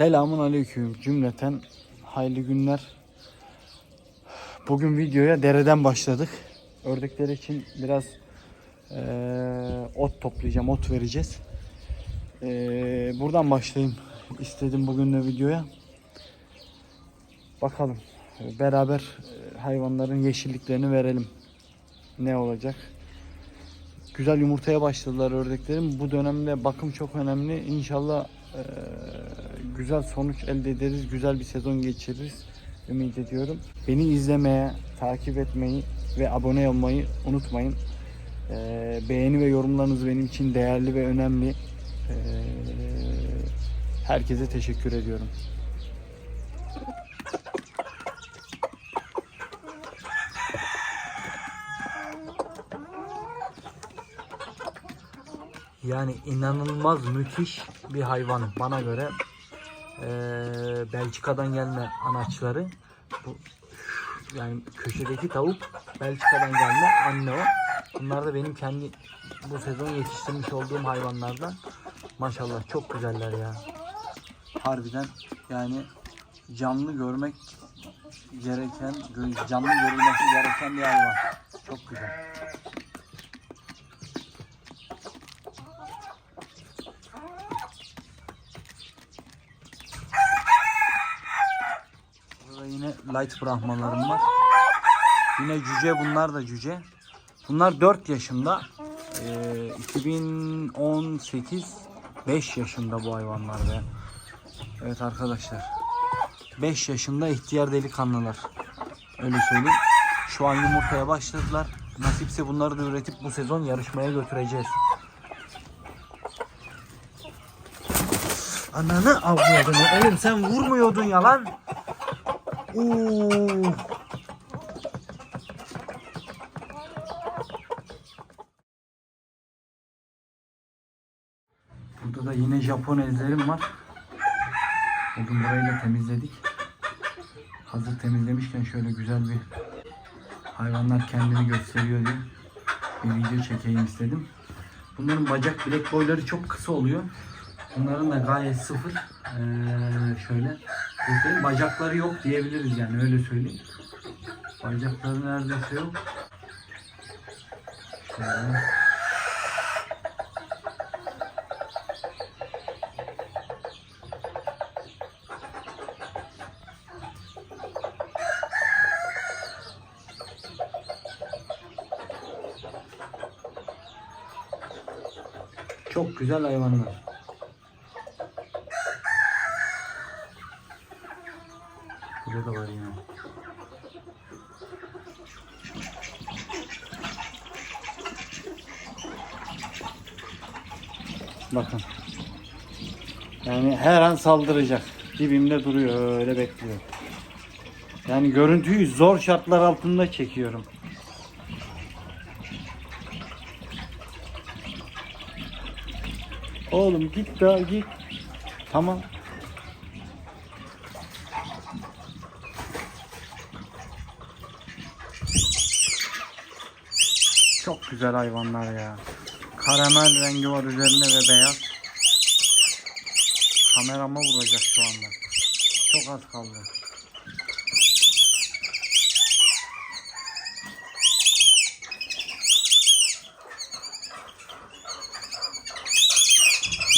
Selamun aleyküm cümleten hayırlı günler. Bugün videoya dereden başladık. Ördekler için biraz eee, ot toplayacağım, ot vereceğiz. Eee, buradan başlayayım istedim bugün de videoya. Bakalım beraber e, hayvanların yeşilliklerini verelim. Ne olacak? Güzel yumurtaya başladılar ördeklerim. Bu dönemde bakım çok önemli. İnşallah eee, güzel sonuç elde ederiz. Güzel bir sezon geçiririz. Ümit ediyorum. Beni izlemeye, takip etmeyi ve abone olmayı unutmayın. Eee, beğeni ve yorumlarınız benim için değerli ve önemli. Eee, herkese teşekkür ediyorum. Yani inanılmaz müthiş bir hayvan bana göre. Ee, Belçika'dan gelme anaçları. Bu yani köşedeki tavuk Belçika'dan gelme anne o. Bunlar da benim kendi bu sezon yetiştirmiş olduğum hayvanlardan. Maşallah çok güzeller ya. Harbiden yani canlı görmek gereken, canlı görülmesi gereken bir hayvan. Çok güzel. Burada yine light brahmalarım var. Yine cüce bunlar da cüce. Bunlar 4 yaşında. Ee, 2018 5 yaşında bu hayvanlar be. Evet arkadaşlar. 5 yaşında ihtiyar delikanlılar. Öyle söyleyeyim. Şu an yumurtaya başladılar. Nasipse bunları da üretip bu sezon yarışmaya götüreceğiz. Ananı avlıyordun. Oğlum sen vurmuyordun ya lan. Burada da yine Japon ezlerim var. Bugün burayı da temizledik. Hazır temizlemişken şöyle güzel bir hayvanlar kendini gösteriyor diye bir video çekeyim istedim. Bunların bacak bilek boyları çok kısa oluyor. Bunların da gayet sıfır. Ee, şöyle göstereyim. Bacakları yok diyebiliriz yani öyle söyleyeyim. Bacakları neredeyse yok. Şöyle. Çok güzel hayvanlar. Da var yine. Bakın. Yani her an saldıracak. Dibimde duruyor öyle bekliyor. Yani görüntüyü zor şartlar altında çekiyorum. Oğlum git daha git. Tamam. Çok güzel hayvanlar ya. Karamel rengi var üzerinde ve beyaz. Kamerama vuracak şu anda. Çok az kaldı.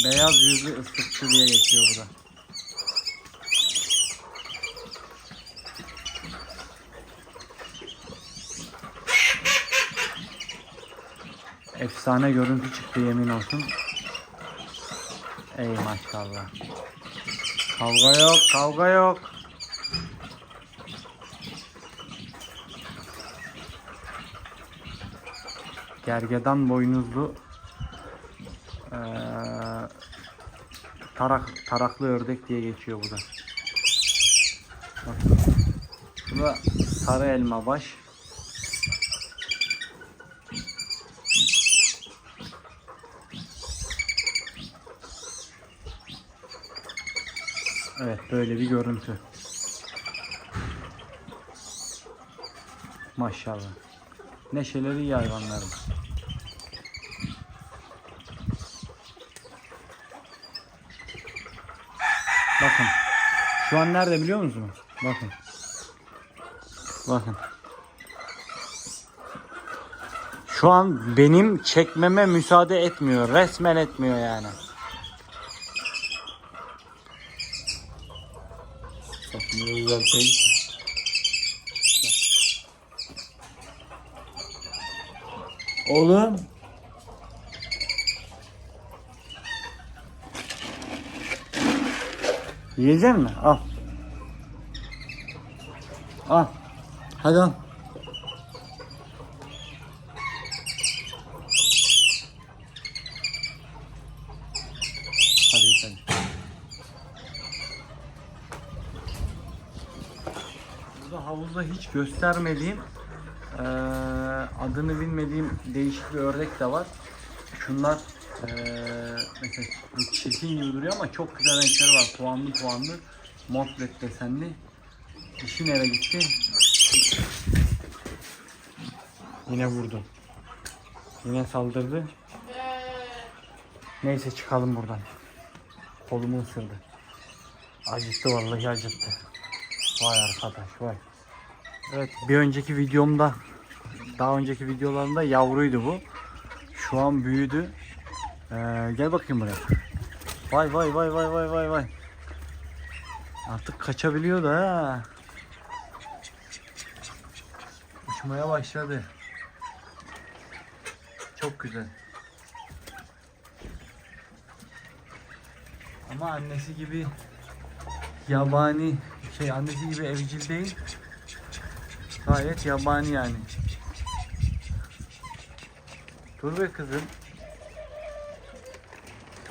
Beyaz yüzlü ıslıkçı diye geçiyor bu da. Efsane görüntü çıktı yemin olsun. Ey maşallah. Kavga yok, kavga yok. Gergedan boynuzlu eee, tarak taraklı ördek diye geçiyor bu da. Bu da sarı elma baş. Evet böyle bir görüntü. Maşallah. Neşeleri iyi hayvanların. Bakın. Şu an nerede biliyor musunuz? Bakın. Bakın. Şu an benim çekmeme müsaade etmiyor. Resmen etmiyor yani. Güzel şey. Oğlum. Yiyecek mi? Al. Al. Hadi al. Hadi hadi. Havuzda hiç göstermediğim eee, adını bilmediğim değişik bir ördek de var. Şunlar eee, mesela bu çirkin gibi duruyor ama çok güzel renkleri var. Puanlı puanlı. Motlet desenli. Dişi nereye gitti? Yine vurdu. Yine saldırdı. Neyse çıkalım buradan. Kolumu ısırdı. Acıttı vallahi acıttı. Vay arkadaş vay. Evet bir önceki videomda daha önceki videolarımda yavruydu bu. Şu an büyüdü. Ee, gel bakayım buraya. Vay vay vay vay vay vay vay. Artık kaçabiliyor da ha. Uçmaya başladı. Çok güzel. Ama annesi gibi yabani şey annesi gibi evcil değil. Gayet yabani yani. Dur be kızım.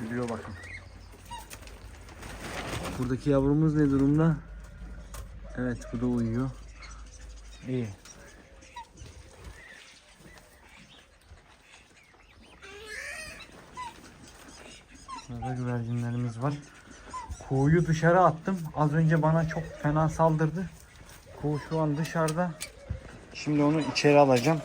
Gülüyor bakın. Buradaki yavrumuz ne durumda? Evet bu da uyuyor. İyi. Burada güvercinlerimiz var. Kuğuyu dışarı attım. Az önce bana çok fena saldırdı. Kuğu şu an dışarıda. Şimdi onu içeri alacağım.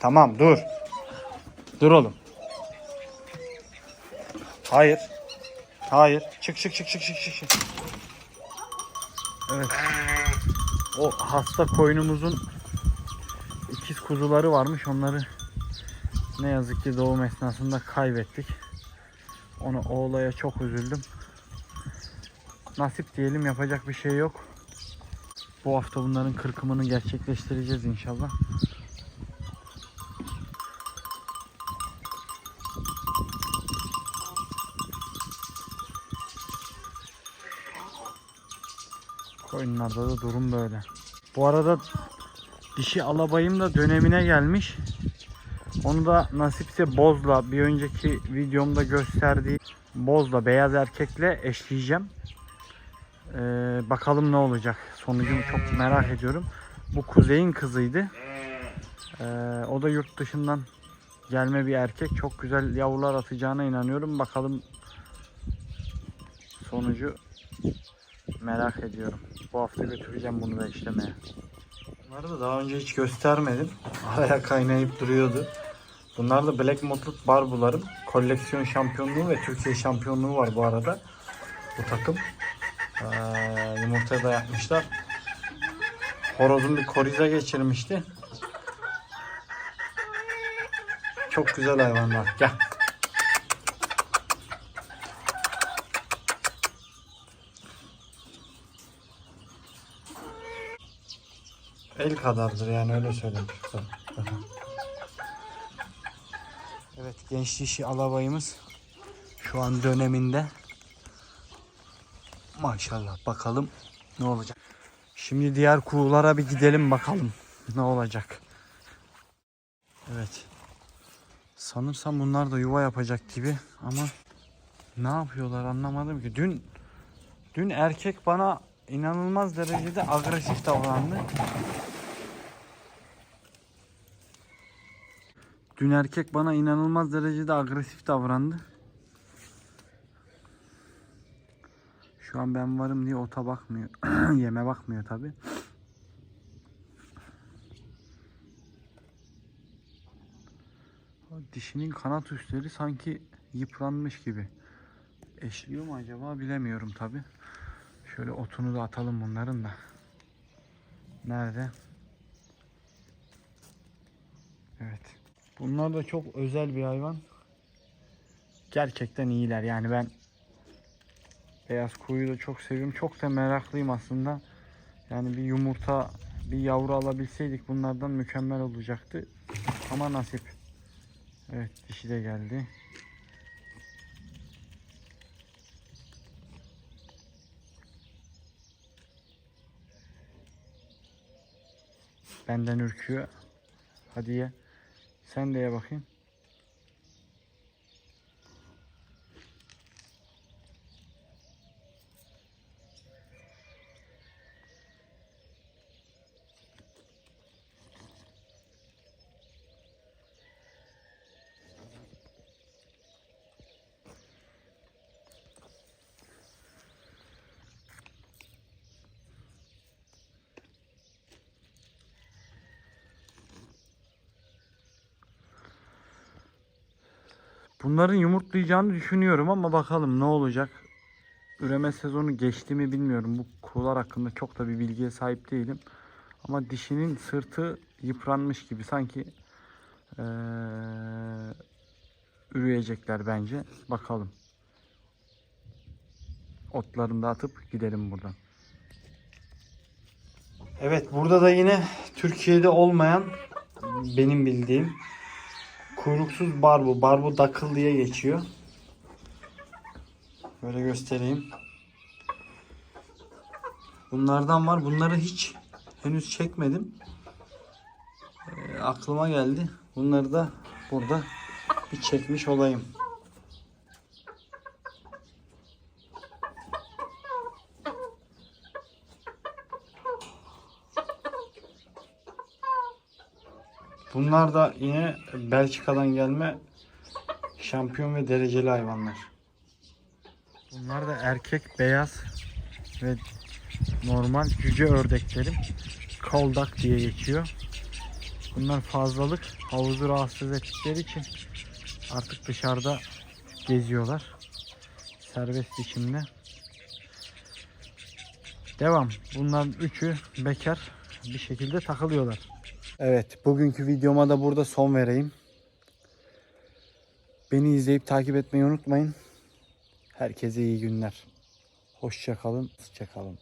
Tamam dur. Dur oğlum. Hayır. Hayır. Çık çık çık çık çık. çık. Evet. O hasta koyunumuzun ikiz kuzuları varmış. Onları ne yazık ki doğum esnasında kaybettik. Onu o olaya çok üzüldüm. Nasip diyelim yapacak bir şey yok. Bu hafta bunların kırkımını gerçekleştireceğiz inşallah. Koyunlarda da durum böyle. Bu arada dişi alabayım da dönemine gelmiş. Onu da nasipse bozla bir önceki videomda gösterdiği bozla beyaz erkekle eşleyeceğim. Ee, bakalım ne olacak. Sonucunu çok merak ediyorum. Bu kuzeyin kızıydı. Ee, o da yurt dışından gelme bir erkek. Çok güzel yavrular atacağına inanıyorum. Bakalım sonucu merak ediyorum. Bu hafta götüreceğim bunu da işlemeye. Bunları da daha önce hiç göstermedim. Araya kaynayıp duruyordu. Bunlar da Black Motluk Barbularım. Koleksiyon şampiyonluğu ve Türkiye şampiyonluğu var bu arada. Bu takım. Ee, yumurta da yapmışlar. Horozun bir koriza geçirmişti. Çok güzel hayvanlar. Gel. El kadardır yani öyle söyleyeyim. Evet genç alabayımız şu an döneminde. Maşallah bakalım ne olacak. Şimdi diğer kuğulara bir gidelim bakalım ne olacak. Evet. Sanırsam bunlar da yuva yapacak gibi ama ne yapıyorlar anlamadım ki. Dün dün erkek bana inanılmaz derecede agresif davrandı. Dün erkek bana inanılmaz derecede agresif davrandı. Şu an ben varım diye ota bakmıyor. Yeme bakmıyor tabi. dişinin kanat üstleri sanki yıpranmış gibi. Eşliyor mu acaba bilemiyorum tabi. Şöyle otunu da atalım bunların da. Nerede? Evet. Bunlar da çok özel bir hayvan. Gerçekten iyiler yani ben beyaz kuyu da çok seviyorum. Çok da meraklıyım aslında. Yani bir yumurta, bir yavru alabilseydik bunlardan mükemmel olacaktı. Ama nasip. Evet dişi de geldi. Benden ürküyor. Hadi ye. Sen de ye bakayım. Bunların yumurtlayacağını düşünüyorum ama bakalım ne olacak. Üreme sezonu geçti mi bilmiyorum. Bu kuğular hakkında çok da bir bilgiye sahip değilim. Ama dişinin sırtı yıpranmış gibi sanki eee üreyecekler bence. Bakalım. Otlarını da atıp gidelim buradan. Evet burada da yine Türkiye'de olmayan benim bildiğim Kuyruksuz barbu. Barbu dakıl diye geçiyor. Böyle göstereyim. Bunlardan var. Bunları hiç henüz çekmedim. Ee, aklıma geldi. Bunları da burada bir çekmiş olayım. Bunlar da yine Belçika'dan gelme şampiyon ve dereceli hayvanlar. Bunlar da erkek beyaz ve normal cüce ördeklerim. Koldak diye geçiyor. Bunlar fazlalık havuzu rahatsız ettikleri için artık dışarıda geziyorlar. Serbest biçimde. Devam. Bunların üçü bekar bir şekilde takılıyorlar. Evet, bugünkü videoma da burada son vereyim. Beni izleyip takip etmeyi unutmayın. Herkese iyi günler. Hoşça kalın, hoşça kalın.